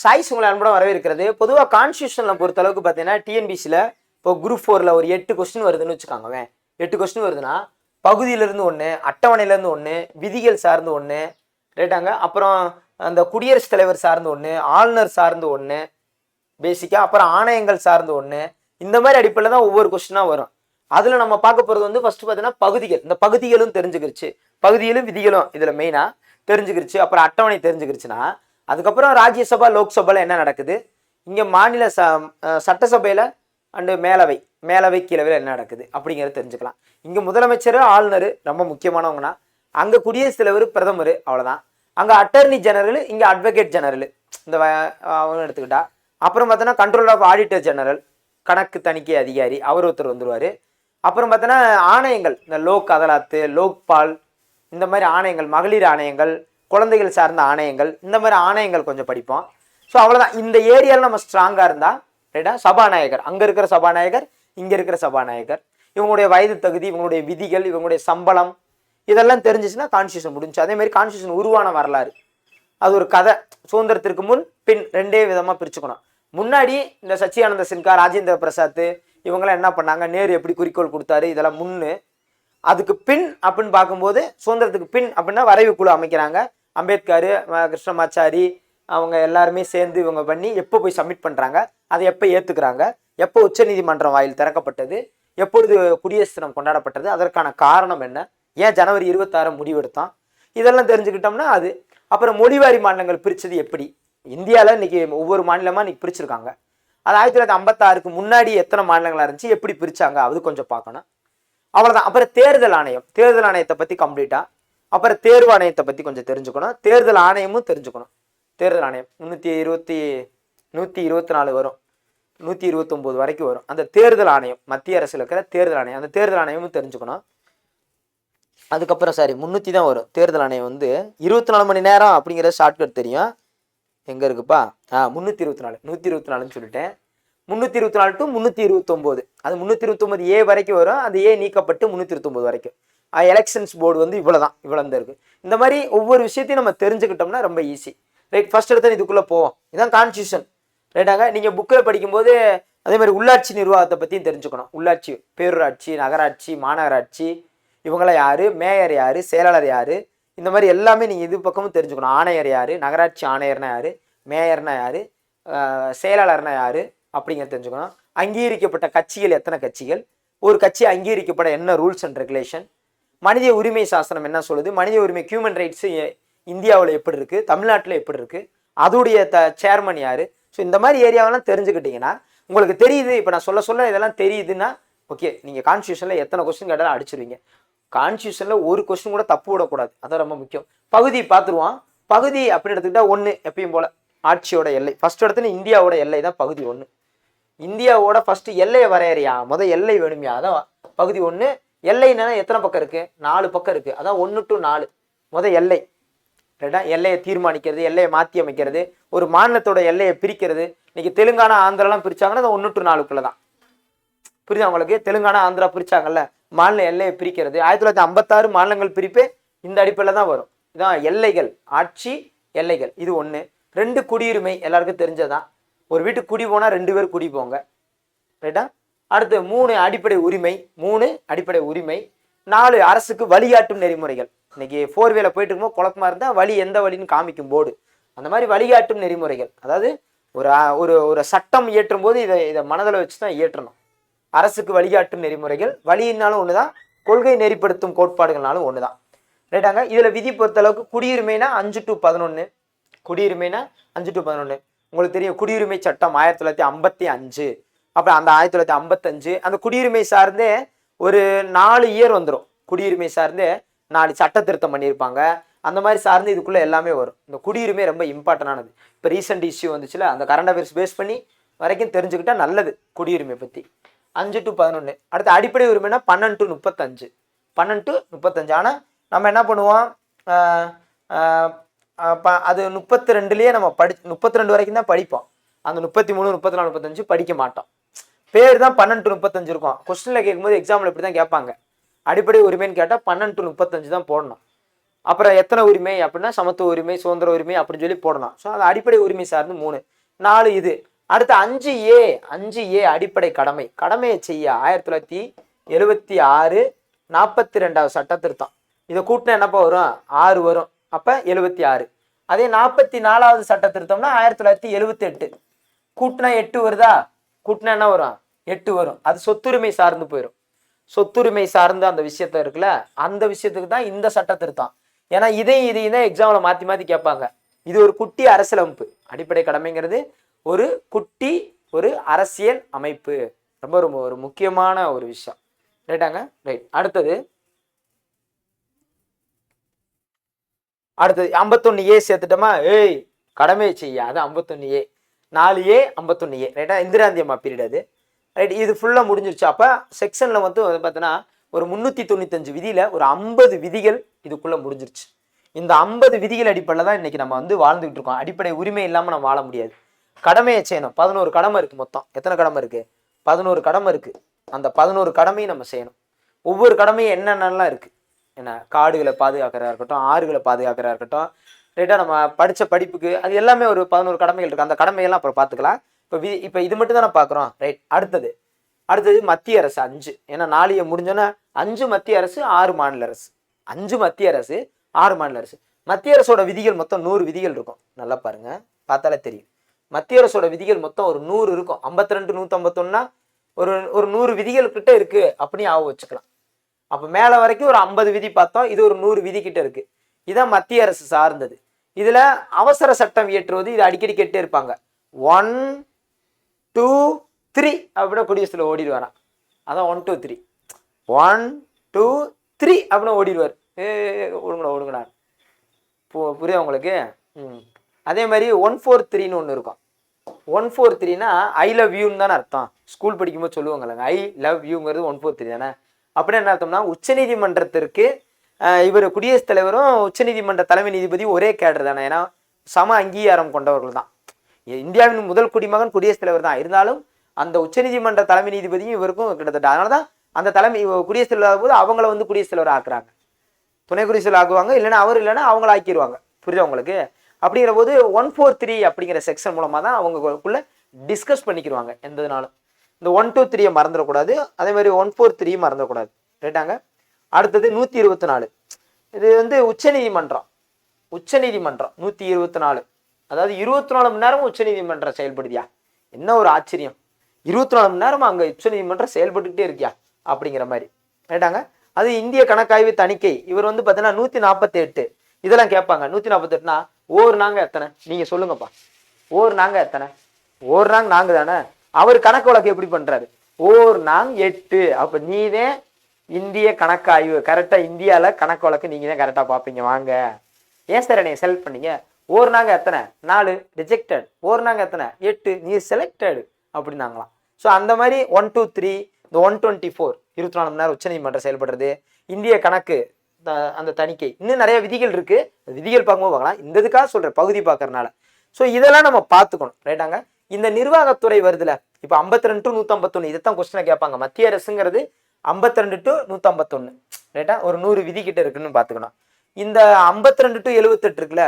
Choice உங்களை அன்புடன் வரவேற்கிறது. பொதுவாக கான்ஸ்டியூஷனில் பொறுத்த அளவுக்கு பார்த்தீங்கன்னா டிஎன்பிசியில் இப்போ குரூப் ஃபோரில் ஒரு எட்டு கொஸ்டின் வருதுன்னு வச்சுக்கோங்க எட்டு கொஸ்டின் வருதுன்னா பகுதியிலேருந்து ஒன்று அட்டவணையிலேருந்து ஒன்று விதிகள் சார்ந்து ஒன்று ரைட்டாங்க அப்புறம் அந்த குடியரசுத் தலைவர் சார்ந்து ஒன்று ஆளுநர் சார்ந்து ஒன்று பேசிக்காக அப்புறம் ஆணையங்கள் சார்ந்து ஒன்று இந்த மாதிரி அடிப்படையில் தான் ஒவ்வொரு கொஸ்டினாக வரும். அதில் நம்ம பார்க்க போகிறது வந்து ஃபஸ்ட்டு பார்த்தீங்கன்னா பகுதிகள். இந்த பகுதிகளும் தெரிஞ்சுக்கிருச்சு. பகுதிகளும் விதிகளும் இதில் மெயினாக தெரிஞ்சுக்கிருச்சு. அப்புறம் அட்டவணை தெரிஞ்சுக்கிருச்சுன்னா அதுக்கப்புறம் ராஜ்யசபா லோக்சபாவில் என்ன நடக்குது? இங்கே மாநில ச சட்டசபையில் அண்டு மேலவை மேலவை கீழவையில் என்ன நடக்குது? அப்படிங்கிறத தெரிஞ்சுக்கலாம். இங்கே முதலமைச்சர் ஆளுநர் ரொம்ப முக்கியமானவங்கன்னா அங்கே குடியரசுத் தலைவர் பிரதமர் அவ்வளோதான் அங்கே அட்டர்னி ஜெனரல் இங்கே அட்வொகேட் ஜெனரல் இந்த அவங்க எடுத்துக்கிட்டா. அப்புறம் பார்த்தோன்னா கண்ட்ரோல் ஆஃப் ஆடிட்டர் ஜெனரல் கணக்கு தணிக்கை அதிகாரி அவர் ஒருத்தர் வந்துருவார். அப்புறம் பார்த்தோன்னா ஆணையங்கள் இந்த லோக் அதாலத்து லோக்பால் இந்த மாதிரி ஆணையங்கள் மகளிர் ஆணையங்கள் குழந்தைகள் சார்ந்த ஆணையங்கள் இந்த மாதிரி ஆணையங்கள் கொஞ்சம் படிப்போம். ஸோ அவ்வளோதான் இந்த ஏரியாவில் நம்ம ஸ்ட்ராங்காக இருந்தால் ரைட்டா சபாநாயகர். அங்கே இருக்கிற சபாநாயகர் இங்கே இருக்கிற சபாநாயகர். இவங்களுடைய வயது தகுதி இவங்களுடைய விதிகள் இவங்களுடைய சம்பளம் இதெல்லாம் தெரிஞ்சிச்சுன்னா கான்ஸ்டியூஷன் முடிஞ்சு அதே மாதிரி கான்ஸ்டியூஷன் உருவான வரலாறு. அது ஒரு கதை. சுதந்திரத்திற்கு முன் பின் ரெண்டே விதமாக பிரிச்சுக்கணும். முன்னாடி இந்த சச்சியானந்த சின்கா ராஜேந்திர பிரசாத் இவங்கெல்லாம் என்ன பண்ணாங்க? நேரு எப்படி குறிக்கோள் கொடுத்தாரு? இதெல்லாம் முன்னு. அதுக்கு பின் அப்படின்னு பார்க்கும்போது சுதந்திரத்துக்கு பின் அப்படின்னா வரைவு குழு அமைக்கிறாங்க. அம்பேத்கர் கிருஷ்ணமாச்சாரி அவங்க எல்லாருமே சேர்ந்து இவங்க பண்ணி எப்போ போய் சப்மிட் பண்ணுறாங்க அதை எப்போ ஏற்றுக்கிறாங்க எப்போ உச்சநீதிமன்றம் வாயில் திறக்கப்பட்டது எப்பொழுது குடியரசு தினம் கொண்டாடப்பட்டது அதற்கான காரணம் என்ன ஏன் ஜனவரி இருபத்தாறு முடிவெடுத்தான் இதெல்லாம் தெரிஞ்சுக்கிட்டோம்னா அது. அப்புறம் மொழிவாரி மாநிலங்கள் பிரித்தது எப்படி? இந்தியாவில் இன்னைக்கு ஒவ்வொரு மாநிலமாக இன்னைக்கு பிரிச்சிருக்காங்க. அது ஆயிரத்தி தொள்ளாயிரத்தி ஐம்பத்தாறுக்கு முன்னாடி எத்தனை மாநிலங்களாக இருந்துச்சு எப்படி பிரித்தாங்க அது கொஞ்சம் பார்க்கணும். அவ்வளோதான் அப்புறம் தேர்தல் ஆணையம் தேர்தல் ஆணையத்தை பற்றி கம்ப்ளீட்டாக அப்புறம் தேர்வு ஆணையத்தை பற்றி கொஞ்சம் தெரிஞ்சுக்கணும். தேர்தல் ஆணையமும் தெரிஞ்சுக்கணும். தேர்தல் ஆணையம் முந்நூற்றி இருபத்தி நூற்றி இருபத்தி நாலு வரும். நூற்றி இருபத்தொம்போது வரைக்கும் வரும். அந்த தேர்தல் ஆணையம் மத்திய அரசில் இருக்கிற தேர்தல் ஆணையம் அந்த தேர்தல் ஆணையமும் தெரிஞ்சுக்கணும். அதுக்கப்புறம் சாரி முந்நூற்றி தான் வரும். தேர்தல் ஆணையம் வந்து இருபத்தி நாலு மணி நேரம் அப்படிங்கிற ஷார்ட்கட் தெரியும். எங்கே இருக்குப்பா? ஆ முந்நூற்றி இருபத்தி நாலு நூற்றி இருபத்தி நாலுன்னு சொல்லிட்டேன். முந்நூற்றி இருபத்தி நாலு டு முந்நூற்றி இருபத்தொம்போது. அது முந்நூற்றி இருபத்தொம்போது ஏ வரைக்கும் வரும். அது ஏ நீக்கப்பட்டு முந்நூற்றி இருபத்தொம்போது வரைக்கும். எலெக்ஷன்ஸ் போர்டு வந்து இவ்வளோ தான் இவ்வளோ தான் இருக்குது இந்த மாதிரி ஒவ்வொரு விஷயத்தையும் நம்ம தெரிஞ்சுக்கிட்டோம்னா ரொம்ப ஈஸி ரைட் ஃபர்ஸ்ட் எடுத்து இதுக்குள்ளே போவோம். இதுதான் கான்ஸ்டியூஷன் ரைட்டாங்க நீங்கள் புக்கில் படிக்கும்போது அதே மாதிரி உள்ளாட்சி நிர்வாகத்தை பற்றியும் தெரிஞ்சுக்கணும். உள்ளாட்சி பேரூராட்சி நகராட்சி மாநகராட்சி இவங்களாம் யார்? மேயர் யார்? செயலாளர் யார்? இந்த மாதிரி எல்லாமே நீங்கள் இது பக்கமும் தெரிஞ்சுக்கணும். ஆணையர் யார்? நகராட்சி ஆணையர்னா யார்? மேயர்னா யார்? செயலாளர்னா யார்? அப்படிங்கிறத தெரிஞ்சுக்கணும். அங்கீகரிக்கப்பட்ட கட்சிகள் எத்தனை கட்சிகள்? ஒரு கட்சி அங்கீகரிக்கப்பட என்ன ரூல்ஸ் அண்ட் ரெகுலேஷன் மனித உரிமை சாசனம் என்ன சொல்லுது? மனித உரிமை ஹியூமன் ரைட்ஸ் இந்தியாவில் எப்படி இருக்குது தமிழ்நாட்டில் எப்படி இருக்குது அதோடைய த சேர்மன் யார்? ஸோ இந்த மாதிரி ஏரியாவெல்லாம் தெரிஞ்சுக்கிட்டீங்கன்னா உங்களுக்கு தெரியுது. இப்போ நான் சொல்ல சொல்ல இதெல்லாம் தெரியுதுன்னா ஓகே நீங்கள் கான்ஸ்டியூஷனில் எத்தனை கொஸ்டின் கேட்டாலும் அடிச்சிருவீங்க. கான்ஸ்டியூஷனில் ஒரு கொஸ்டின் கூட தப்பு விடக்கூடாது. அதான் ரொம்ப முக்கியம். பகுதி பார்த்துருவான் பகுதி அப்படின்னு எடுத்துக்கிட்டா ஒன்று எப்பயும் போல். ஆட்சியோட எல்லை. ஃபர்ஸ்ட் இடத்துல இந்தியாவோட எல்லை தான் பகுதி ஒன்று இந்தியாவோட ஃபர்ஸ்ட் எல்லையை வரையறியா? முதல் எல்லை வேணுமியா? அதான் பகுதி ஒன்று எல்லைன்னா எத்தனை பக்கம் இருக்கு? நாலு பக்கம் இருக்கு. அதான் ஒன்று டு நாலு. முதல் எல்லை. ரைட்டா எல்லையை தீர்மானிக்கிறது எல்லையை மாற்றி அமைக்கிறது. ஒரு மாநிலத்தோட எல்லையை பிரிக்கிறது. இன்னைக்கு தெலுங்கானா ஆந்திராலாம் பிரிச்சாங்கன்னா அது ஒன்று டு நாலுக்குள்ள தான். புரியுதா உங்களுக்கு? தெலுங்கானா ஆந்திரா பிரிச்சாங்கல்ல? மாநில எல்லையை பிரிக்கிறது. ஆயிரத்தி தொள்ளாயிரத்தி ஐம்பத்தாறு மாநிலங்கள் பிரிப்பே இந்த அடிப்படையில் தான் வரும். இதான் எல்லைகள். ஆட்சி எல்லைகள். இது ஒன்று ரெண்டு குடியுரிமை எல்லாருக்கும் தெரிஞ்சதான் ஒரு வீட்டுக்கு குடி போனால் ரெண்டு பேர் குடி போங்க. ரைட்டா அடுத்து மூணு அடிப்படை உரிமை மூணு அடிப்படை உரிமை நாலு அரசுக்கு வழிகாட்டும் நெறிமுறைகள். இன்னைக்கு ஃபோர்வேல போயிட்டு இருக்கும்போது குழப்பமா இருந்தால் வழி எந்த வழின்னு காமிக்கும் போர்டு அந்த மாதிரி வழிகாட்டும் நெறிமுறைகள். அதாவது ஒரு ஒரு ஒரு சட்டம் இயற்றும் போது இதை இதை மனதில் வச்சு தான் இயற்றணும். அரசுக்கு வழிகாட்டும் நெறிமுறைகள் வழியினாலும் ஒன்று தான் கொள்கை நெறிப்படுத்தும் கோட்பாடுகள்னாலும் ஒன்று தான் ரைட்டாங்க? இதில் விதி பொறுத்தளவுக்கு குடியுரிமைனா அஞ்சு டு பதினொன்று குடியுரிமைனா அஞ்சு டு பதினொன்று உங்களுக்கு தெரியும் குடியுரிமை சட்டம் ஆயிரத்தி தொள்ளாயிரத்தி ஐம்பத்தி அஞ்சு. அப்புறம் அந்த ஆயிரத்தி தொள்ளாயிரத்தி ஐம்பத்தஞ்சு அந்த குடியுரிமை சார்ந்தே ஒரு நாலு இயர் வந்துடும் குடியுரிமை சார்ந்தே நாலு சட்ட திருத்தம் பண்ணியிருப்பாங்க. அந்த மாதிரி சார்ந்து இதுக்குள்ளே எல்லாமே வரும். இந்த குடியுரிமை ரொம்ப இம்பார்ட்டண்டானது இப்போ ரீசெண்ட் இஷ்யூ வந்துச்சுல அந்த கரண்ட் அஃபேர்ஸ் பேஸ் பண்ணி வரைக்கும் தெரிஞ்சுக்கிட்டா நல்லது குடியுரிமை பற்றி அஞ்சு டு பதினொன்று அடுத்து அடிப்படை உரிமைனா பன்னெண்டு டு முப்பத்தஞ்சு. பன்னெண்டு டு முப்பத்தஞ்சு. ஆனால் நம்ம என்ன பண்ணுவோம்? ப- அது முப்பத்தி ரெண்டுலேயே நம்ம படி முப்பத்தி ரெண்டு வரைக்கும் தான் படிப்போம். அந்த முப்பத்தி மூணு முப்பத்தி நாலு முப்பத்தஞ்சு படிக்க மாட்டோம். பேர் தான் பன்னெண்டு முப்பத்தஞ்சு இருக்கும். கொஸ்டினில் கேட்கும்போது எக்ஸாமில் இப்படி தான் கேட்பாங்க. அடிப்படை உரிமைன்னு கேட்டால் பன்னெண்டு முப்பத்தஞ்சு தான் போடணும். அப்புறம் எத்தனை உரிமை அப்படின்னா சமத்துவ உரிமை சுதந்திர உரிமை அப்படின்னு சொல்லி போடணும். ஸோ அது அடிப்படை உரிமை சார்ந்து மூணு. நாலு இது. அடுத்து அஞ்சு ஏ அஞ்சு ஏ அடிப்படை கடமை. கடமையை செய்ய ஆயிரத்தி தொள்ளாயிரத்தி எழுபத்தி ஆறு நாற்பத்தி ரெண்டாவது சட்ட திருத்தம் இதை கூட்டினா என்னப்பா வரும்? ஆறு வரும். அப்போ எழுபத்தி ஆறு. அதே நாற்பத்தி நாலாவது சட்ட திருத்தம்னா ஆயிரத்தி தொள்ளாயிரத்தி எழுபத்தி எட்டு. கூட்டினா எட்டு வருதா? கூட்டினா என்ன வரும் எட்டு வரும். அது சொத்துரிமை சார்ந்து போயிடும் சொத்துரிமை சார்ந்த அந்த விஷயத்த இருக்குல்ல அந்த விஷயத்துக்கு தான் இந்த சட்ட திருத்தம். ஏன்னா இதையும் இதையும் தான் எக்ஸாமில் மாற்றி மாற்றி கேட்பாங்க. இது ஒரு குட்டி அரசியலமைப்பு அடிப்படை கடமைங்கிறது ஒரு குட்டி ஒரு அரசியல் அமைப்பு. ரொம்ப ரொம்ப ஒரு முக்கியமான ஒரு விஷயம். ரைட்டாங்க ரைட் அடுத்தது. அடுத்தது ஐம்பத்தொன்னு ஏ சேர்த்துட்டோமா? ஏய் கடமையை செய்ய. அது ஐம்பத்தொன்னு ஏ நாலு ஏ ஐம்பத்தொன்னு ஏ. ரைட்டா இந்திராந்தி அம்மா பீரியட் அது. ரைட் இது ஃபுல்லாக முடிஞ்சிருச்சு. அப்போ செக்ஷனில் வந்து வந்து பார்த்தீங்கன்னா ஒரு முந்நூற்றி தொண்ணூத்தஞ்சு விதியில் ஒரு ஐம்பது விதிகள் இதுக்குள்ளே முடிஞ்சிருச்சு. இந்த ஐம்பது விதிகள் அடிப்படையில் தான் இன்றைக்கி நம்ம வந்து வாழ்ந்துக்கிட்டு இருக்கோம். அடிப்படை உரிமை இல்லாமல் நம்ம வாழ முடியாது. கடமையை செய்யணும். பதினோரு கடமை இருக்குது மொத்தம். எத்தனை கடமை இருக்குது பதினோரு கடமை இருக்குது அந்த பதினோரு கடமையும் நம்ம செய்யணும். ஒவ்வொரு கடமையும் என்னென்னலாம் இருக்குது என்ன? காடுகளை பாதுகாக்கிறதா இருக்கட்டும் ஆறுகளை பாதுகாக்கிறதா இருக்கட்டும் ரைட்டாக நம்ம படித்த படிப்புக்கு அது எல்லாமே ஒரு பதினோரு கடமைகள் இருக்குது அந்த கடமையெல்லாம் அப்புறம் பார்த்துக்கலாம் இப்போ வி இப்போ இது மட்டும் தானே பார்க்குறோம் ரைட் அடுத்தது. அடுத்தது மத்திய அரசு அஞ்சு. ஏன்னா நாளைய முடிஞ்சோன்னா அஞ்சு மத்திய அரசு ஆறு மாநில அரசு. அஞ்சு மத்திய அரசு ஆறு மாநில அரசு. மத்திய அரசோட விதிகள் மொத்தம் நூறு விதிகள் இருக்கும். நல்லா பாருங்க. பார்த்தாலே தெரியும். மத்திய அரசோட விதிகள் மொத்தம் ஒரு நூறு இருக்கும். ஐம்பத்தி ரெண்டு நூற்றம்பத்தொன்னா ஒரு ஒரு நூறு விதிகள் கிட்ட இருக்கு. அப்படின்னு ஆக வச்சுக்கலாம். அப்போ மேலே வரைக்கும் ஒரு ஐம்பது விதி பார்த்தோம். இது ஒரு நூறு விதி கிட்ட இருக்கு. இதான் மத்திய அரசு சார்ந்தது. இதில் அவசர சட்டம் இயற்றுவது இது அடிக்கடி கேட்டே இருப்பாங்க. ஒன் டூ த்ரீ அப்படின்னு குடியரசில் ஓடிடுவாராம் அதான் one two three one two three அப்படின்னு ஓடிடுவார். ஏ ஓடுங்கடா ஓடுங்கடா போ புரியுதா உங்களுக்கு? ம். அதே மாதிரி ஒன் ஃபோர் த்ரீன்னு ஒன்று இருக்கும். ஒன் ஃபோர் த்ரீனா ஐ லவ் யூன்னு தானே அர்த்தம். ஸ்கூல் படிக்கும்போது சொல்லுவாங்கல்லங்க ஐ லவ் யூங்கிறது ஒன் ஃபோர் த்ரீ தானே? அப்படின்னு என்ன அர்த்தம்னா உச்சநீதிமன்றத்திற்கு இவர் குடியரசுத் தலைவரும் உச்சநீதிமன்ற தலைமை நீதிபதி ஒரே கேடர் தானே. ஏன்னா சம அங்கீகாரம் கொண்டவர்கள் தான். இந்தியாவின் முதல் குடிமகன் குடியரசுத் தலைவர் தான். இருந்தாலும் அந்த உச்சநீதிமன்ற தலைமை நீதிபதியும் இவருக்கும் கிட்டத்தட்ட அதனால தான் அந்த தலைமை குடியரசுத் தலைவர் போது அவங்கள வந்து குடியரசுத் தலைவர் ஆக்குறாங்க. துணை குடியரசு ஆக்குவாங்க. இல்லைன்னா அவர் இல்லைன்னா அவங்கள ஆக்கிடுவாங்க புரியுதா உங்களுக்கு? அப்படிங்கிற போது ஒன் ஃபோர் த்ரீ அப்படிங்கிற செக்ஷன் மூலமாக தான் அவங்களுக்குள்ள டிஸ்கஸ் பண்ணிக்கிடுவாங்க எந்ததுனாலும் இந்த ஒன் டூ த்ரீயை மறந்துடக்கூடாது. அதே மாதிரி ஒன் ஃபோர் த்ரீ மறந்துடக்கூடாது. ரைட்டாங்க அடுத்தது நூற்றி இருபத்தி நாலு. இது வந்து உச்சநீதிமன்றம். உச்சநீதிமன்றம் நூற்றி இருபத்தி நாலு. அதாவது இருபத்தி நாலு மணி நேரமும் உச்சநீதிமன்றம் செயல்படுதியா? என்ன ஒரு ஆச்சரியம். இருபத்தி நாலு மணி நேரமும் அங்கே உச்சநீதிமன்றம் செயல்பட்டுக்கிட்டே இருக்கியா? அப்படிங்கிற மாதிரி. கேட்டாங்க. அது இந்திய கணக்காய்வு தணிக்கை. இவர் வந்து பார்த்தீங்கன்னா நூற்றி நாற்பத்தி எட்டு இதெல்லாம் கேட்பாங்க. நூற்றி நாற்பத்தெட்டுனா ஓர் நாங்க எத்தனை? நீங்கள் சொல்லுங்கப்பா. ஓர் நாங்க எத்தனை? ஓர் நாங் நாங்க தானே? அவர் கணக்கு வழக்கு எப்படி பண்றாரு? ஓர் நாங் எட்டு. அப்ப நீதே இந்திய கணக்காய்வு கரெக்டாக இந்தியாவில் கணக்கு வழக்கு நீங்கள் தான் கரெக்டாக பார்ப்பீங்க. வாங்க. ஏன் சார் என்னை செலக்ட் பண்ணீங்க? ஒரு நாங்கள் எத்தனை? நாலு. ரிஜெக்டட் ஒரு நாங்கள் எத்தனை? எட்டு. நீ செலக்டடு அப்படின்னாங்களாம். ஸோ அந்த மாதிரி ஒன் டூ த்ரீ இந்த ஒன் டுவெண்ட்டி ஃபோர் இருபத்தி நாலு மணி நேரம் உச்சநீதிமன்றம் செயல்படுறது இந்திய கணக்கு த- அந்த தணிக்கை. இன்னும் நிறைய விதிகள் இருக்குது அந்த விதிகள் பார்க்கும்போது பார்க்கலாம். இந்த இதுக்காக சொல்கிறேன் பகுதி பார்க்கறனால ஸோ இதெல்லாம் நம்ம பார்த்துக்கணும். ரைட்டாங்க இந்த நிர்வாகத்துறை வருதுல. இப்போ ஐம்பத்தி ரெண்டு டு நூற்றம்பத்தொன்று இதைத்தான் கொஸ்டினை கேட்பாங்க. மத்திய அரசுங்கிறது ஐம்பத்தி ரெண்டு டு நூற்றம்பத்தொன்று ரைட்டா ஒரு நூறு விதிக்கிட்ட இருக்குன்னு பார்த்துக்கணும். இந்த ஐம்பத்தி ரெண்டு டு எழுபத்தெட்டு இருக்குல்ல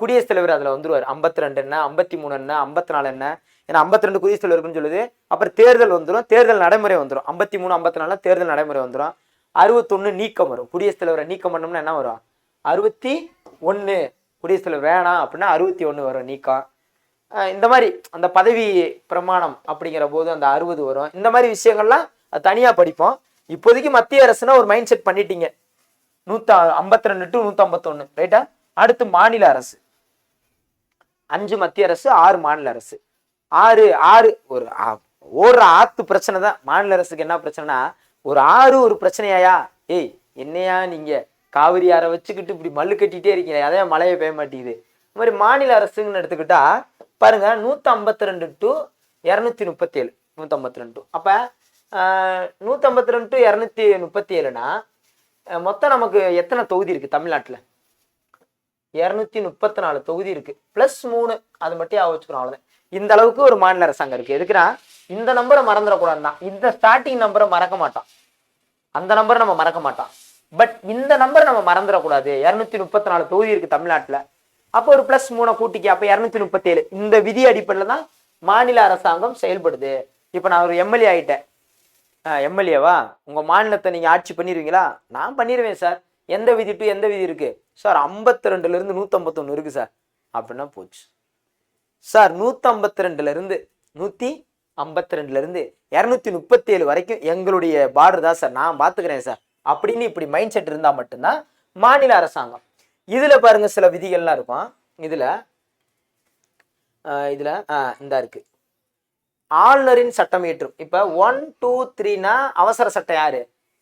குடியரசுத் தலைவர் அதில் வந்துருவார். ஐம்பத்தி ரெண்டு என்ன ஐம்பத்தி மூணு என்ன ஐம்பத்தி நாலு என்ன? ஏன்னா ஐம்பத்தி ரெண்டு குடியரசுத் தலைவர் இருக்குன்னு சொல்லுது. அப்புறம் தேர்தல் வந்துடும் தேர்தல் நடைமுறை வந்துடும் ஐம்பத்தி மூணு ஐம்பத்தி நாலு தேர்தல் நடைமுறை வந்துடும் அறுபத்தொன்று நீக்கம் வரும். குடியரசுத் தலைவரை நீக்கம் பண்ணோம்னா என்ன வரும்? அறுபத்தி ஒன்று குடியரசுத் தலைவர் வேணாம் அப்படின்னா அறுபத்தி ஒன்று வரும் நீக்கம். இந்த மாதிரி அந்த பதவி பிரமாணம் அப்படிங்கிற போது அந்த அறுபது வரும். இந்த மாதிரி விஷயங்கள்லாம் அது தனியாக படிப்போம். இப்போதைக்கு மத்திய அரசுனா ஒரு மைண்ட் செட் பண்ணிட்டீங்க. நூற்றா ஐம்பத்தி ரெண்டு டு நூற்றம்பத்தொன்று ரைட்டா அடுத்து மாநில அரசு. அஞ்சு மத்திய அரசு ஆறு மாநில அரசு. ஆறு ஆறு ஒரு ஓடுற ஆத்து பிரச்சனை தான். மாநில அரசுக்கு என்ன பிரச்சனைனா ஒரு ஆறு ஒரு பிரச்சனையாயா? ஏய் என்னையா நீங்க? காவிரி ஆறை வச்சுக்கிட்டு இப்படி மல்லு கட்டிட்டே இருக்கீங்க. அதே மழையே பெய்ய மாட்டேங்குது. இந்த மாதிரி மாநில அரசுங்கன்னு எடுத்துக்கிட்டா பாருங்க நூத்தி ஐம்பத்தி ரெண்டு டு இரநூத்தி முப்பத்தி ஏழு நூற்றம்பத்தி ரெண்டு அப்போ நூற்றம்பத்தி ரெண்டு டு இரநூத்தி முப்பத்தி ஏழுனா மொத்தம் நமக்கு எத்தனை தொகுதி இருக்குது தமிழ்நாட்டில்? இரநூத்தி முப்பத்தி நாலு தொகுதி இருக்கு. ப்ளஸ் மூணு அது மட்டும் ஞாபகம் வச்சுக்கிறோம் அவ்வளோதான் இந்த அளவுக்கு ஒரு மாநில அரசாங்கம் இருக்குது எதுக்குன்னா இந்த நம்பரை மறந்துடக்கூடாது தான். இந்த ஸ்டார்டிங் நம்பரை மறக்க மாட்டோம். அந்த நம்பரை நம்ம மறக்க மாட்டோம். பட் இந்த நம்பர் நம்ம மறந்துடக்கூடாது. இரநூத்தி முப்பத்தி நாலு தொகுதி இருக்குது தமிழ்நாட்டில். அப்போ ஒரு ப்ளஸ் மூணை கூட்டிக்க அப்போ இரநூத்தி முப்பத்தி ஏழு இந்த விதி அடிப்படையில் தான் மாநில அரசாங்கம் செயல்படுது. இப்போ நான் ஒரு எம்எல்ஏ ஆயிட்டேன். எம்எல்ஏவா? உங்கள் மாநிலத்தை நீங்கள் ஆட்சி பண்ணிடுவீங்களா நான் பண்ணிடுவேன் சார். எந்த விதி டு எந்த விதி இருக்குது சார் ஐம்பத்தி ரெண்டுலேருந்து நூற்றம்பத்தொன்று இருக்குது சார். அப்படின்னா போச்சு. சார் நூற்றம்பத்தி ரெண்டுலேருந்து நூற்றி ஐம்பத்தி ரெண்டுலேருந்து இரநூத்தி முப்பத்தி ஏழு வரைக்கும் எங்களுடைய பார்டர் தான் சார். நான் பார்த்துக்கிறேன் சார். அப்படின்னு இப்படி மைண்ட் செட் இருந்தால் மட்டும்தான் மாநில அரசாங்கம். இதில் பாருங்கள் சில விதிகள்லாம் இருக்கும். இதில் இதில் இதுல ஆஹ் இந்த ஆளுநரின் சட்டம் இயற்றும். இப்போ ஒன் டூ த்ரீனா அவசர சட்டம் யாரு?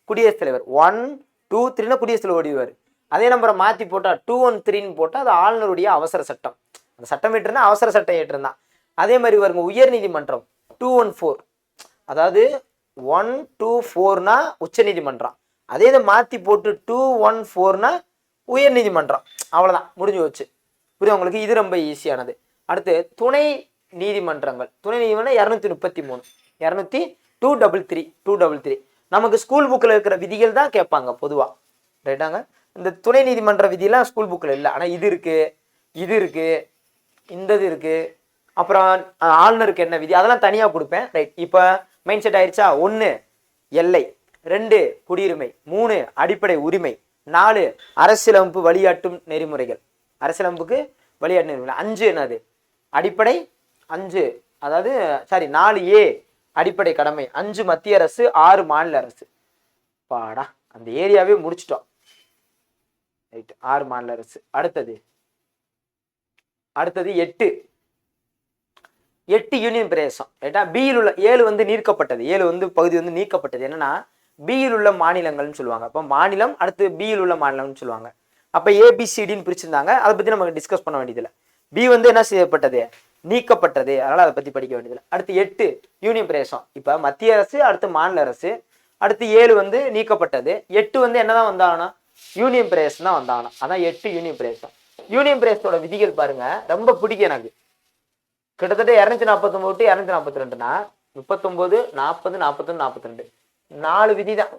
குடியரசுத் தலைவர். ஒன் டூ த்ரீனா குடியரசுத் தலைவர் ஓடிவார் அதே நம்பரை மாற்றி போட்டால் டூ ஒன் த்ரீன்னு போட்டால் அது ஆளுநருடைய அவசர சட்டம். அந்த சட்டம் ஏற்றுனா அவசர சட்டம் ஏற்றுந்தான் அதே மாதிரி வருங்க உயர் நீதிமன்றம். டூ ஒன் ஃபோர் அதாவது ஒன் டூ ஃபோர்னா உச்ச நீதிமன்றம். அதே இதை மாற்றி போட்டு டூ ஒன் ஃபோர்னா உயர் நீதிமன்றம். அவ்வளோதான் முடிஞ்சு வச்சு புரியும் உங்களுக்கு? இது ரொம்ப ஈஸியானது அடுத்து துணை நீதிமன்றங்கள். துணை நீதிமன்றம் இரநூத்தி முப்பத்தி மூணு. இரநூத்தி two double three two double three. நமக்கு ஸ்கூல் புக்கில் இருக்கிற விதிகள் தான் கேட்பாங்க பொதுவாக ரைட்டாங்க இந்த துணை நீதிமன்ற விதியெல்லாம் ஸ்கூல் புக்கில் இல்லை. ஆனால் இது இருக்குது இது இருக்குது இந்த இது இருக்குது அப்புறம் ஆளுநருக்கு என்ன விதி? அதெல்லாம் தனியாக கொடுப்பேன். ரைட் இப்போ மைண்ட் செட் ஆயிடுச்சா ஒன்று எல்லை. ரெண்டு குடியுரிமை. மூணு அடிப்படை உரிமை. நாலு அரசியலமைப்பு வழிகாட்டும் நெறிமுறைகள். அரசியலமைப்புக்கு வழிகாட்டும் நெறிமுறை அஞ்சு என்னது? அடிப்படை அஞ்சு அதாவது சாரி நாலு ஏ அடிப்படை கடமை. அஞ்சு மத்திய அரசு ஆறு மாநில அரசு. பாடா அந்த ஏரியாவே முடிச்சிட்டோம். ரைட் ஆறு மாநில அரசு. அடுத்தது அடுத்தது எட்டு. எட்டு யூனியன் பிரதேசம். ரைட்டா பியில் உள்ள ஏழு வந்து நீக்கப்பட்டது ஏழு வந்து பகுதி வந்து நீக்கப்பட்டது என்னன்னா பியில் உள்ள மாநிலங்கள்னு சொல்லுவாங்க. அப்போ மாநிலம் அடுத்து பியில் உள்ள மாநிலம்னு சொல்லுவாங்க. அப்போ ஏபிசிடின்னு பிரிச்சிருந்தாங்க. அதை பற்றி நமக்கு டிஸ்கஸ் பண்ண வேண்டியதில்லை. பி வந்து என்ன செய்யப்பட்டது? நீக்கப்பட்டது. அதனால் அதை பற்றி படிக்க வேண்டியதில்லை. அடுத்து எட்டு யூனியன் பிரதேசம் இப்போ மத்திய அரசு அடுத்து மாநில அரசு அடுத்து ஏழு வந்து நீக்கப்பட்டது. எட்டு வந்து என்னதான் வந்தாங்கன்னா? யூனியன் பிரதேசம் தான் வந்தாங்கன்னா அதான் எட்டு யூனியன் பிரதேசம் யூனியன் பிரதேசத்தோட விதிகள் பாருங்க. ரொம்ப பிடிக்கும் எனக்கு. கிட்டத்தட்ட இரநூத்தி நாற்பத்தொம்பது டு இரநூத்தி நாற்பத்தி ரெண்டுனா முப்பத்தொம்போது நாற்பது நாற்பத்தொன்று நாற்பத்தி ரெண்டு நாலு விதி தான்.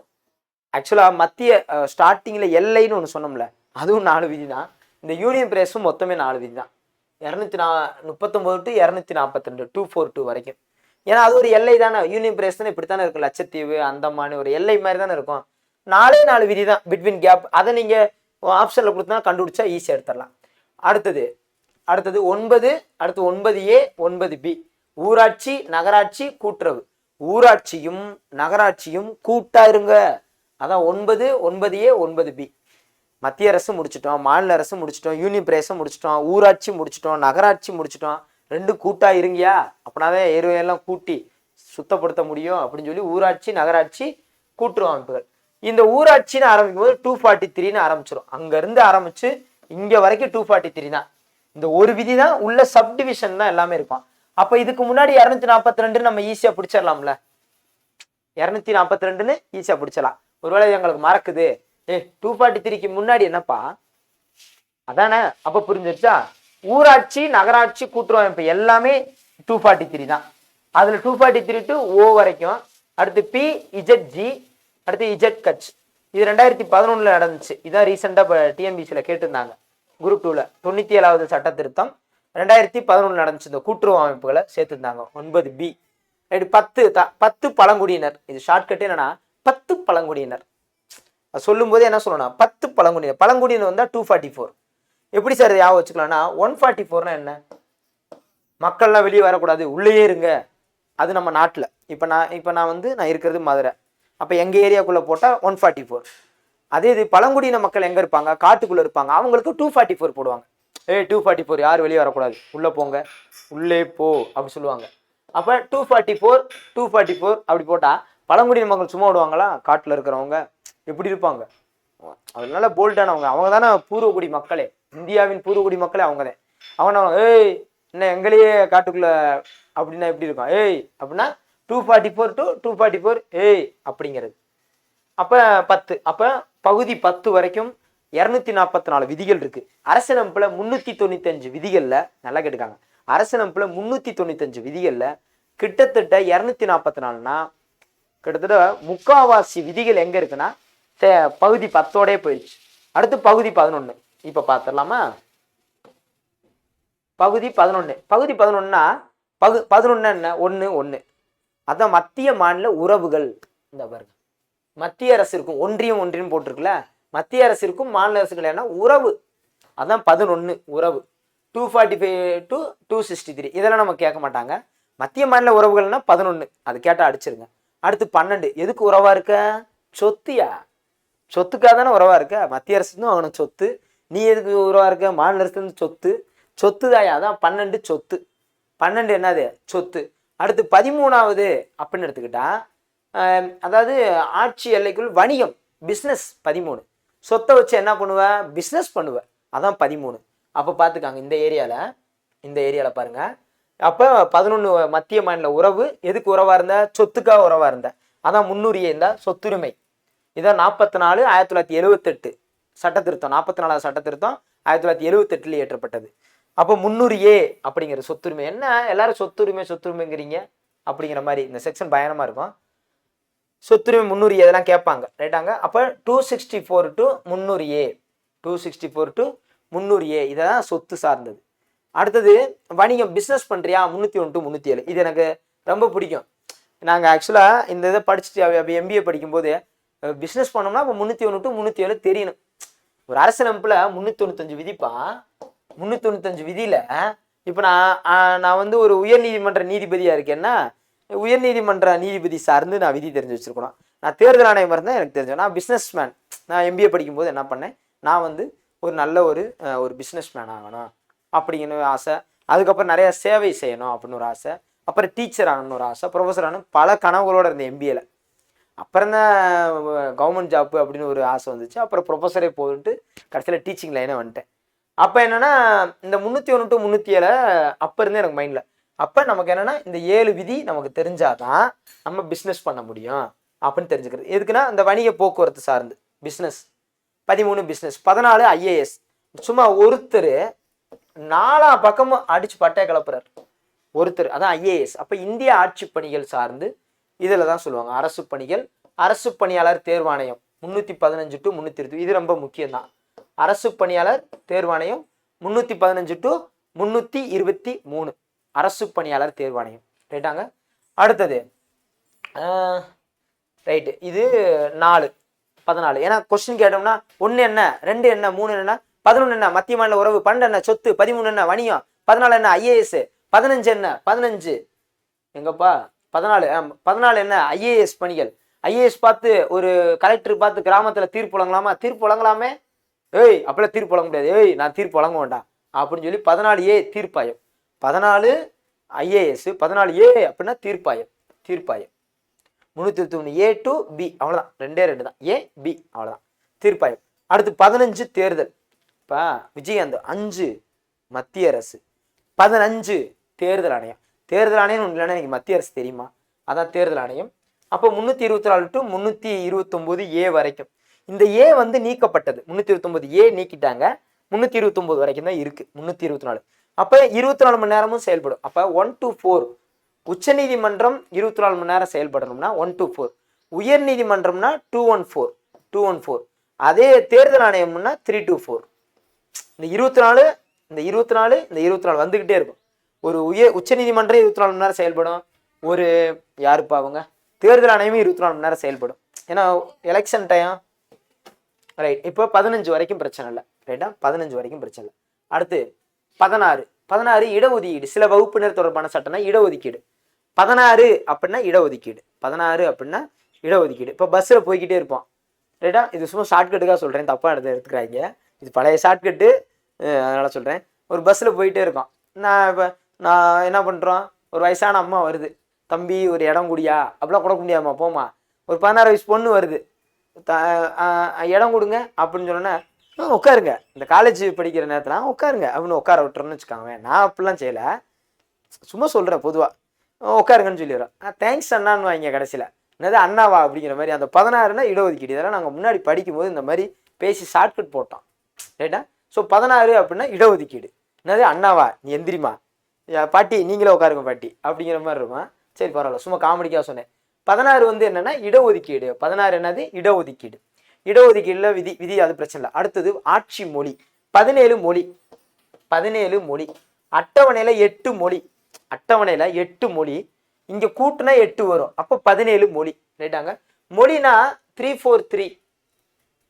ஆக்சுவலாக மத்திய ஸ்டார்டிங்கில் எல்லைன்னு ஒன்று சொன்னோம்ல அதுவும் நாலு விதி தான். இந்த யூனியன் பிரதேசம் மொத்தமே நாலு விதி தான். இரநூத்தி நா முப்பத்தொம்போது டு இரநூத்தி நாற்பத்தி ரெண்டு டூ ஃபோர் டூ வரைக்கும். ஏன்னா அது ஒரு எல்லை தானே. யூனியன் பிரதேசம் இப்படி தானே இருக்கும். லட்சத்தீவு அந்தமான் ஒரு எல்லை மாதிரி தானே இருக்கும். நாலே நாலு விதி தான் பிட்வீன் கேப் அதை நீங்கள் ஆப்ஷனில் கொடுத்தா கண்டுபிடிச்சா ஈஸியாக எடுத்துடலாம். அடுத்தது அடுத்தது ஒன்பது அடுத்து ஒன்பது ஏ ஒன்பது பி ஊராட்சி நகராட்சி கூட்டுறவு. ஊராட்சியும் நகராட்சியும் கூட்டா இருங்க. அதான் ஒன்பது ஒன்பது ஏ ஒன்பது பி மத்திய அரசு முடிச்சிட்டோம் மாநில அரசு முடிச்சிட்டோம் யூனியன் பிரதேசம் முடிச்சிட்டோம் ஊராட்சி முடிச்சிட்டோம் நகராட்சி முடிச்சிட்டோம். ரெண்டு கூட்டா இருங்கயா அப்படின்னாதான் ஏரியாவெல்லாம் கூட்டி சுத்தப்படுத்த முடியும் அப்படின்னு சொல்லி ஊராட்சி நகராட்சி கூட்டுறவு அமைப்புகள். இந்த ஊராட்சின்னு ஆரம்பிக்கும் போது டூ ஃபார்ட்டி த்ரீன்னு ஆரம்பிச்சிடும் அங்கேருந்து ஆரம்பிச்சு இங்கே வரைக்கும் டூ ஃபார்ட்டி த்ரீ தான். இந்த ஒரு விதி தான் உள்ள சப்டிவிஷன் தான் எல்லாமே இருக்கும். அப்போ இதுக்கு முன்னாடி இரநூத்தி நாற்பத்தி ரெண்டு நம்ம ஈஸியாக பிடிச்சிடலாம்ல இரநூத்தி நாற்பத்தி ரெண்டுன்னு ஈஸியாக பிடிச்சலாம் ஒருவேளை எங்களுக்கு மறக்குது. ஏ டூ ஃபார்ட்டி த்ரீக்கு முன்னாடி என்னப்பா? அதானே அப்போ புரிஞ்சிருச்சா? ஊராட்சி நகராட்சி கூட்டுறவு எல்லாமே டூ ஃபார்ட்டி த்ரீ தான். அதில் two forty three to O வரைக்கும். அடுத்து பி இஜெட் ஜி அடுத்து இஜெட் கச் இது ரெண்டாயிரத்தி பதினொன்றில் நடந்துச்சு. இதான் ரீசெண்டாக இப்போ டிஎன்பிசியில் கேட்டிருந்தாங்க. குரூப் டூவில் தொண்ணூற்றி ஏழாவது சட்ட திருத்தம். ரெண்டாயிரத்தி பதினொன்று நடந்துச்சு இந்த கூட்டுறவு அமைப்புகளை சேர்த்துருந்தாங்க. ஒன்பது பி பத்து த பத்து பழங்குடியினர். இது ஷார்ட்கட் என்னன்னா பத்து பழங்குடியினர். சொல்லும்போது என்ன சொல்லணும் பத்து பழங்குடியினர். பழங்குடியினர் வந்தால் டூ ஃபார்ட்டி ஃபோர் எப்படி சார் ஞாபகம் வச்சுக்கலாம்னா ஒன் ஃபார்ட்டி ஃபோர்னா என்ன? மக்கள்லாம் வெளியே வரக்கூடாது உள்ளேயே இருங்க. அது நம்ம நாட்டில். இப்போ நான் இப்போ நான் வந்து நான் இருக்கிறது மதுரை. அப்போ எங்கள் ஏரியாக்குள்ளே போட்டால் ஒன் ஃபார்ட்டி ஃபோர் அதே இது பழங்குடியின மக்கள் எங்கே இருப்பாங்க? காட்டுக்குள்ளே இருப்பாங்க. அவங்களுக்கு டூ ஃபார்ட்டி ஃபோர் போடுவாங்க. ஏய் டூ ஃபார்ட்டி ஃபோர் யார் வெளியே வரக்கூடாது? உள்ளே போங்க. உள்ளே போ அப்படி சொல்லுவாங்க. அப்போ two forty four two forty four அப்படி போட்டால் பழங்குடியின மக்கள் சும்மா விடுவாங்களா? காட்டில் இருக்கிறவங்க. எப்படி இருப்பாங்க? அதனால போல்டானவங்க அவங்க தானே பூர்வகுடி மக்களே. இந்தியாவின் பூர்வகுடி மக்களே அவங்க தான். அவன ஏய் என்ன எங்களையே காட்டுக்குள்ள அப்படின்னா எப்படி இருக்கும்? ஏய் அப்படின்னா two forty four to two forty four A அப்படிங்கிறது. அப்போ பத்து. அப்போ பகுதி பத்து வரைக்கும் இரநூத்தி நாற்பத்தி நாலு விதிகள் இருக்கு. அரசியலமைப்புல முந்நூற்றி தொண்ணூத்தஞ்சு விதிகளில் நல்லா கேட்டுக்காங்க. அரசியலமைப்புல முந்நூற்றி தொண்ணூத்தஞ்சு விதிகளில் கிட்டத்தட்ட இரநூத்தி நாற்பத்தி நாலுனா கிட்டத்தட்ட முக்காவாசி விதிகள் எங்கே இருக்குன்னா தே பகுதி பத்தோடே போயிடுச்சு அடுத்து பகுதி பதினொன்று இப்போ பார்த்துடலாமா பகுதி பதினொன்று பகுதி பதினொன்னா பகு பதினொன்று என்ன? ஒன்று ஒன்று அதான் மத்திய மாநில உறவுகள். இந்த பாருங்க. மத்திய அரசு இருக்கும். ஒன்றியம் ஒன்றியம் போட்டிருக்குல்ல? மத்திய அரசு இருக்கும் மாநில அரசுகள் என்ன உறவு. அதான் பதினொன்று உறவு. Two forty five to two sixty three இதெல்லாம் நம்ம கேட்க மாட்டாங்க. மத்திய மாநில உறவுகள்னா பதினொன்று அது கேட்டால் அடிச்சிருங்க. அடுத்து பன்னெண்டு. எதுக்கு உறவாக இருக்க? சொத்தியா? சொத்துக்காக தானே உறவாக இருக்க? மத்திய அரசு வாங்கின சொத்து. நீ எதுக்கு உறவாக இருக்க? மாநில அரசு சொத்து. சொத்து தாயா அதான் பன்னெண்டு சொத்து. பன்னெண்டு என்னது? சொத்து. அடுத்து பதிமூணாவது அப்படின்னு எடுத்துக்கிட்டா அதாவது ஆட்சி எல்லைக்குள் வணிகம் பிஸ்னஸ் பதிமூணு. சொத்தை வச்சு என்ன பண்ணுவ? பிஸ்னஸ் பண்ணுவ. அதான் பதிமூணு. அப்போ பார்த்துக்காங்க இந்த ஏரியாவில் இந்த ஏரியாவில் பாருங்கள் அப்போ பதினொன்று மத்திய மாநில உறவு எதுக்கு உறவாக இருந்த? சொத்துக்காக உறவாக இருந்த. அதான் முன்னுரிமை இருந்தால் சொத்துரிமை. இதான் நாற்பத்தி நாலு ஆயிரத்தி தொள்ளாயிரத்தி எழுவத்தெட்டு சட்ட திருத்தம் நாற்பத்தி நாலாவது சட்ட திருத்தம் ஆயிரத்தி தொள்ளாயிரத்தி எழுவத்தெட்டுல ஏற்றப்பட்டது அப்போ முன்னுரியே அப்படிங்கிற சொத்துரிமை என்ன எல்லாரும் சொத்துரிமை சொத்துரிமைங்கிறீங்க அப்படிங்கிற மாதிரி இந்த செக்ஷன் பயணமாக இருக்கும். சொத்துரிமை முன்னூறு இதெல்லாம் கேட்பாங்க. ரைட்டாங்க அப்போ டூ சிக்ஸ்டி ஃபோர் டு முந்நூறு டூ சிக்ஸ்டி ஃபோர் டு முந்நூறு ஏ. தான் சொத்து சார்ந்தது. அடுத்தது வணிகம் பிஸ்னஸ் பண்ணுறியா முந்நூற்றி ஒன்று டு முந்நூற்றி ஏழு. இது எனக்கு ரொம்ப பிடிக்கும். நாங்கள் ஆக்சுவலாக இந்த இதை படிச்சுட்டு எம்பிஏ படிக்கும்போது பிஸ்னஸ் பண்ணோம்னா இப்போ முந்நூற்றி ஒன்று டு முந்நூற்றி ஏழு தெரியணும். ஒரு அரசியலமைப்பில் முந்நூற்றி தொண்ணூத்தஞ்சு விதிப்பா? முந்நூற்றி தொண்ணூத்தஞ்சு விதியில் இப்போ நான் நான் வந்து ஒரு உயர்நீதிமன்ற நீதிபதியாக இருக்கேன்னா உயர்நீதிமன்ற நீதிபதி சார்ந்து நான் விதி தெரிஞ்சு வச்சுருக்கணும். நான் தேர்தல் ஆணையம் இருந்தால் எனக்கு தெரிஞ்சு நான் பிஸ்னஸ் மேன் நான் எம்பிஏ படிக்கும்போது என்ன பண்ணேன்? நான் வந்து ஒரு நல்ல ஒரு ஒரு பிஸ்னஸ் மேன் ஆகணும் அப்படிங்கிற ஒரு ஆசை. அதுக்கப்புறம் நிறையா சேவை செய்யணும் அப்படின்னு ஒரு ஆசை. அப்புறம் டீச்சர் ஆகணும்னு ஒரு ஆசை. ப்ரொஃபஸர் ஆகணும் பல கனவுகளோடு இருந்தேன் எம்பிஏல அப்புறம் தான் கவர்மெண்ட் ஜாப்பு அப்படின்னு ஒரு ஆசை வந்துச்சு. அப்புறம் ப்ரொஃபஸரே போயிட்டு கடைசியில் டீச்சிங் லைனே வந்துட்டேன். அப்போ என்னென்னா இந்த முந்நூற்றி ஒன்று டு முந்நூற்றி ஏழை அப்போ இருந்தே எனக்கு மைண்டில் அப்போ நமக்கு என்னென்னா இந்த ஏழு விதி நமக்கு தெரிஞ்சாதான் நம்ம பிஸ்னஸ் பண்ண முடியும் அப்படின்னு தெரிஞ்சுக்கிறது. எதுக்குன்னா இந்த வணிக போக்குவரத்து சார்ந்து. பிஸ்னஸ் பதிமூணு பிஸ்னஸ் பதினாலு ஐஏஎஸ் சும்மா ஒருத்தர் நாலா பக்கமும் அடிச்சு பட்டை கிளப்புறார். ஒருத்தர். அதான் ஐஏஎஸ் அப்போ இந்திய ஆட்சி பணிகள் சார்ந்து இதில் தான் சொல்லுவாங்க அரசு பணிகள் அரசு பணியாளர் தேர்வாணையம் முந்நூற்றி பதினஞ்சு டு முந்நூற்றி இருபது இது ரொம்ப முக்கியம்தான். அரசு பணியாளர் தேர்வாணையம் முந்நூற்றி பதினஞ்சு டு முந்நூற்றி இருபத்தி மூணு. அரசு பணியாளர் தேர்வாணையம் ரைட்டாங்க அடுத்தது ரைட்டு இது நாலு பதினாலு. ஏன்னா கொஸ்டின் கேட்டோம்னா ஒன்று என்ன ரெண்டு என்ன மூணு என்ன பதினொன்று என்ன மத்திய மாநில உறவு பன்னெண்டு என்ன சொத்து பதிமூணு என்ன வணிகம் பதினாலு என்ன ஐஏஎஸ் பதினஞ்சு என்ன பதினஞ்சு. எங்கப்பா? பதினாலு ஆம், பதினாலு என்ன? ஐஏஎஸ் பணிகள். ஐஏஎஸ் பார்த்து ஒரு கலெக்டர் பார்த்து கிராமத்தில் தீர்ப்பு வழங்கலாமா? தீர்ப்பு வழங்கலாமே? ஏய் அப்படிலாம் தீர்ப்பு வழங்க முடியாது. ஏய் நான் தீர்ப்பு வழங்க வேண்டாம். அப்படின்னு சொல்லி பதினாலு ஏ தீர்ப்பாயம். பதினாலு ஐஏஎஸ் பதினாலு ஏ அப்படின்னா தீர்ப்பாயம். தீர்ப்பாயம். முந்நூற்றி இருபத்தி ஒன்று ஏ டு பி அவ்வளோதான் ரெண்டே ரெண்டு தான். ஏ பி அவ்வளோதான் தீர்ப்பாயம். அடுத்து பதினஞ்சு தேர்தல். இப்போ விஜயகாந்த் அஞ்சு மத்திய அரசு. பதினஞ்சு தேர்தல் ஆணையம். தேர்தல் ஆணையம் ஒன்று இல்லைன்னா எனக்கு மத்திய அரசு தெரியுமா? அதான் தேர்தல் ஆணையம். அப்போ முந்நூற்றி இருபத்தி நாலு டு முந்நூற்றி இருபத்தொம்போது ஏ வரைக்கும். இந்த ஏ வந்து நீக்கப்பட்டது. முந்நூற்றி இருபத்தொம்போது ஏ நீக்கிட்டாங்க. முந்நூற்றி இருபத்தொம்போது வரைக்கும் தான் இருக்குது முந்நூற்றி இருபத்தி நாலு. அப்போ இருபத்தி நாலு மணி நேரமும் செயல்படும். அப்போ ஒன் டு ஃபோர் உச்சநீதிமன்றம் இருபத்தி நாலு மணி நேரம் செயல்படணும்னா one two four உயர்நீதிமன்றம்னா two one four two one four அதே தேர்தல் ஆணையம்னா த்ரீ டூ ஃபோர் இந்த இருபத்தி நாலு இந்த இருபத்தி நாலு இந்த இருபத்தி நாலு வந்துக்கிட்டே இருக்கும். ஒரு உயர் உச்சநீதிமன்றம் இருபத்தி நாலு மணி நேரம் செயல்படும். ஒரு யாருப்பா அவங்க? தேர்தல் ஆணையமும் இருபத்தி நாலு மணி நேரம் செயல்படும். ஏன்னா எலெக்ஷன் டைம் ரைட் இப்போ பதினஞ்சு வரைக்கும் பிரச்சனை இல்லை. ரைட்டா பதினஞ்சு வரைக்கும் பிரச்சனை இல்லை. அடுத்து பதினாறு. பதினாறு இடஒதுக்கீடு. சில வகுப்பினர் தொடர்பான சட்டம்னா இடஒதுக்கீடு. பதினாறு அப்படின்னா இடஒதுக்கீடு. பதினாறு அப்படின்னா இடஒதுக்கீடு. இப்போ பஸ்ஸில் போய்க்கிட்டே இருப்போம். ரைட்டா இது சும்மா ஷார்ட்கட்டுக்காக சொல்கிறேன் தப்பாக எடுத்து எடுத்துக்கிறாங்க இது பழைய ஷார்ட்கட்டு அதனால் சொல்கிறேன் ஒரு பஸ்ஸில் போயிட்டே இருக்கோம். நான் இப்போ நான் என்ன பண்ணுறோம் ஒரு வயசான அம்மா வருது. தம்பி ஒரு இடம் குடியா? அப்படிலாம் கொடுக்க முடியாதும்மா போம்மா. ஒரு பதினாறு வயசு பொண்ணு வருது. த இடம் கொடுங்க அப்படின்னு சொன்னோன்னே உட்காருங்க. இந்த காலேஜ் படிக்கிற நேரத்தில் உட்காருங்க அப்படின்னு உட்கார விட்டுறோன்னு வச்சுக்கோங்க நான் அப்படிலாம் செய்யலை. சும்மா சொல்கிறேன் பொதுவாக உட்காருங்கன்னு சொல்லிடுறோம். ஆ தேங்க்ஸ் அண்ணான்னு வாங்க கடைசியில். என்னது அண்ணாவா? அப்படிங்கிற மாதிரி அந்த பதினாறுனா இடஒதுக்கீடு. இதெல்லாம் நாங்கள் முன்னாடி படிக்கும்போது இந்த மாதிரி பேசி ஷார்ட்கட் போட்டோம். ரைட்டா ஸோ பதினாறு அப்படின்னா இடஒதுக்கீடு. என்னது அண்ணாவா? நீ எந்திரிமா பாட்டி நீங்களே உட்காருங்க பாட்டி அப்படிங்கிற மாதிரி இருக்கும். சரி பரவாயில்ல சும்மா காமெடிக்காக சொன்னேன். பதினாறு வந்து என்னென்னா இடஒதுக்கீடு. பதினாறு என்னது? இடஒதுக்கீடு. இடஒதுக்கீடில் விதி விதி அது பிரச்சனை இல்லை. அடுத்தது ஆட்சி மொழி. பதினேழு மொழி. பதினேழு மொழி. அட்டவணையில் எட்டு மொழி. அட்டவணையில் எட்டு மொழி. இங்கே கூட்டுனா எட்டு வரும். அப்போ பதினேழு மொழி. ரைட்டாங்க மொழினா த்ரீ ஃபோர் த்ரீ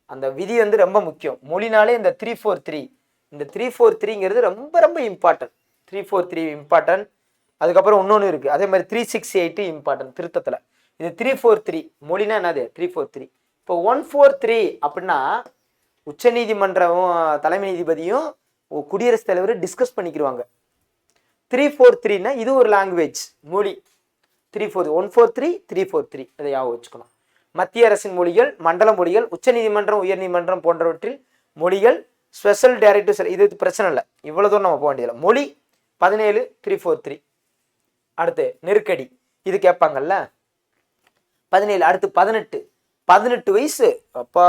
அந்த விதி வந்து ரொம்ப முக்கியம். மொழினாலே இந்த த்ரீ ஃபோர் த்ரீ இந்த த்ரீ ஃபோர் த்ரீங்கிறது ரொம்ப ரொம்ப important three four three important அதுக்கப்புறம் இன்னொன்று இருக்குது அதே மாதிரி த்ரீ சிக்ஸ் எயிட்டு இம்பார்ட்டன்ட் திருத்தத்தில். இது த்ரீ ஃபோர் த்ரீ மொழினா என்னது? த்ரீ ஃபோர் த்ரீ இப்போ ஒன் ஃபோர் த்ரீ அப்படின்னா உச்சநீதிமன்றம் தலைமை நீதிபதியும் குடியரசுத் தலைவர் டிஸ்கஸ் பண்ணிக்கிடுவாங்க த்ரீ ஃபோர் த்ரீனா இது ஒரு லாங்குவேஜ் மொழி. Three four one four three three four three அதை ஞாபகம் வச்சுக்கணும். மத்திய அரசின் மொழிகள் மண்டல மொழிகள் உச்சநீதிமன்றம் உயர்நீதிமன்றம் போன்றவற்றில் மொழிகள் ஸ்பெஷல் டைரக்டிவ் இது பிரச்சனை இல்லை. இவ்வளோ தூரம் நம்ம போக வேண்டியதில்லை. மொழி பதினேழு த்ரீ ஃபோர் த்ரீ அடுத்து நெருக்கடி. இது கேட்பாங்கல்ல? பதினேழு அடுத்து பதினெட்டு. பதினெட்டு வயசு. அப்பா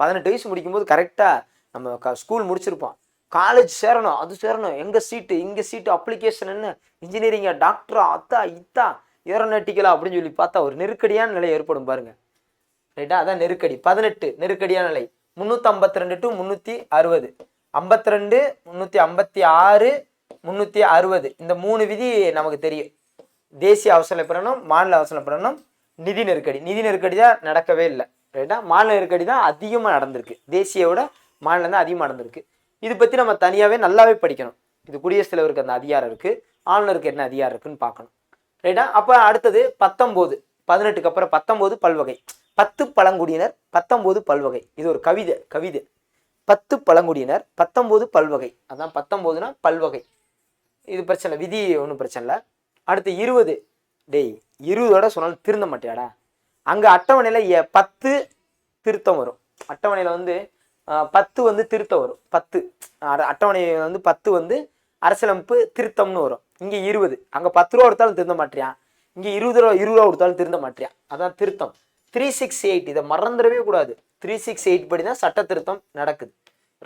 பதினெட்டு வயசு முடிக்கும்போது கரெக்டாக நம்ம க ஸ்கூல் முடிச்சிருப்போம். காலேஜ் சேரணும் அது சேரணும். எங்கே சீட்டு இங்கே சீட்டு அப்ளிகேஷன் என்ன? இன்ஜினியரிங்கா டாக்டரா அத்தா இத்தா ஏரோநாட்டிக்கலா அப்படின்னு சொல்லி பார்த்தா ஒரு நெருக்கடியான நிலை ஏற்படும் பாருங்க. ரைட்டா அதான் நெருக்கடி. பதினெட்டு நெருக்கடியான நிலை. முந்நூற்றி ஐம்பத்தி ரெண்டு டு முந்நூற்றி அறுபது. ஐம்பத்தி ரெண்டு முந்நூற்றி ஐம்பத்தி ஆறு முந்நூற்றி அறுபது. இந்த மூணு விதி நமக்கு தெரியும். தேசிய அவசர மாநில அவசர நிதி நெருக்கடி. நிதி நெருக்கடி தான் நடக்கவே இல்லை. ரைட்டா? மாநில நெருக்கடி தான் அதிகமாக நடந்திருக்கு. தேசியோட மாநிலம் தான் அதிகமாக நடந்திருக்கு. இது பற்றி நம்ம தனியாகவே நல்லாவே படிக்கணும். இது குடியரசுத் தலைவருக்கு அந்த அதிகாரம் இருக்குது ஆளுநருக்கு என்ன அதிகாரம் இருக்குன்னு பார்க்கணும். ரைட்டா? அப்போ அடுத்தது பத்தொம்போது. பதினெட்டுக்கு அப்புறம் பத்தொம்போது பல்வகை. பத்து பழங்குடியினர் பத்தொம்போது பல்வகை. இது ஒரு கவிதை கவிதை. பத்து பழங்குடியினர் பத்தொம்போது பல்வகை. அதான் பத்தொம்போதுனா பல்வகை. இது பிரச்சனை இல்லை விதி ஒன்றும் பிரச்சனை இல்லை. அடுத்து இருபது. டேய் இருபதோட சொன்னாலும் திருந்த மாட்டியாடா? அங்கே அட்டவணையில் பத்து திருத்தம் வரும். அட்டவணையில் வந்து பத்து வந்து திருத்தம் வரும். பத்து. அட்டவணை வந்து பத்து வந்து அரசியலமைப்பு திருத்தம்னு வரும். இங்கே இருபது. அங்கே பத்து ரூபா கொடுத்தாலும் திருந்த மாட்டியா? இங்கே இருபது ரூபா இருபது ரூபா கொடுத்தாலும் திருந்த மாட்டியான் அதான் திருத்தம். த்ரீ சிக்ஸ் எயிட் இதை மறந்துடவே கூடாது. த்ரீ சிக்ஸ் எயிட் படி தான் சட்ட திருத்தம் நடக்குது.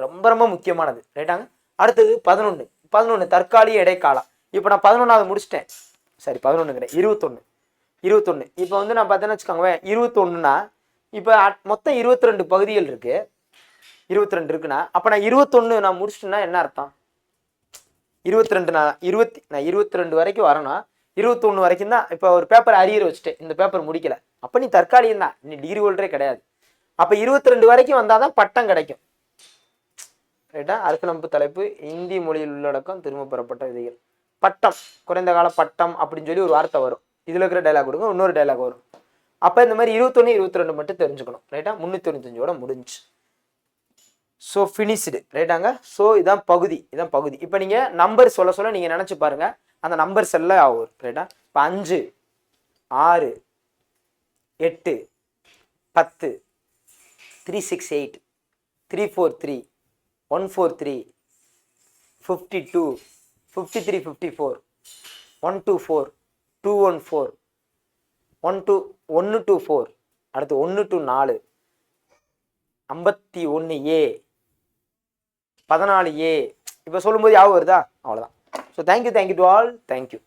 ரொம்ப ரொம்ப முக்கியமானது. ரைட்டாங்க? அடுத்தது பதினொன்று பதினொன்று தற்காலிக இடைக்காலம் இப்போ நான் பதினொன்றாவது முடிச்சிட்டேன். சரி பதினொன்று கிடையாது இருபத்தொன்று இருபத்தொன்று இப்போ வந்து நான் பார்த்தேன்னு வச்சுக்கோங்களேன் இருபத்தொன்னுனா இப்போ மொத்தம் இருபத்தி ரெண்டு பகுதிகள் இருக்கு. இருபத்தி ரெண்டு இருக்குன்னா அப்போ நான் இருபத்தொன்று நான் முடிச்சிட்டேன்னா என்ன அர்த்தம்? இருபத்தி ரெண்டு நான் இருபத்தி நான் இருபத்தி ரெண்டு வரைக்கும் வரணும் இருபத்தொன்று வரைக்கும் தான் இப்போ ஒரு பேப்பர் அரியர் வச்சுட்டேன். இந்த பேப்பர் முடிக்கல. அப்போ நீ தற்காலிகம் தான் நீ டிகிரி ஹோல்டரே கிடையாது. அப்போ இருபத்தி ரெண்டு வரைக்கும் வந்தால் தான் பட்டம் கிடைக்கும். ரைட்டா அரசியலமைப்பு தலைப்பு இந்தி மொழியில் உள்ளடக்கம் திரும்ப பெறப்பட்ட விதிகள். பட்டம் குறைந்த கால பட்டம் அப்படின்னு சொல்லி ஒரு வார்த்தை வரும். இதில் இருக்கிற டைலாக் கொடுங்க இன்னொரு டைலாக் வரும். அப்போ இந்த மாதிரி இருபத்தொன்று இருபத்தி ரெண்டு மட்டும் தெரிஞ்சுக்கணும் ரைட்டா முந்நூற்றி தொண்ணூத்தஞ்சோட முடிஞ்சு. ஸோ ஃபினிஷ்டு ரைட்டாங்க ஸோ இதான் பகுதி இதான் பகுதி. இப்போ நீங்கள் நம்பர் சொல்ல சொல்ல நீங்கள் நினச்சி பாருங்கள் அந்த நம்பர்ஸ் எல்லாம் ஆகும் ரைட்டா இப்போ அஞ்சு ஆறு எட்டு பத்து three six eight three four three one four three fifty two fifty three fifty four one two four two one four one two ஒன்று டூ ஃபோர் அடுத்து ஒன்று டூ நாலு ஐம்பத்தி ஒன்று ஏ பதினாலு ஏ இப்போ சொல்லும்போது யாவும் வருதா? அவ்வளோதான் so thank you thank you to all thank you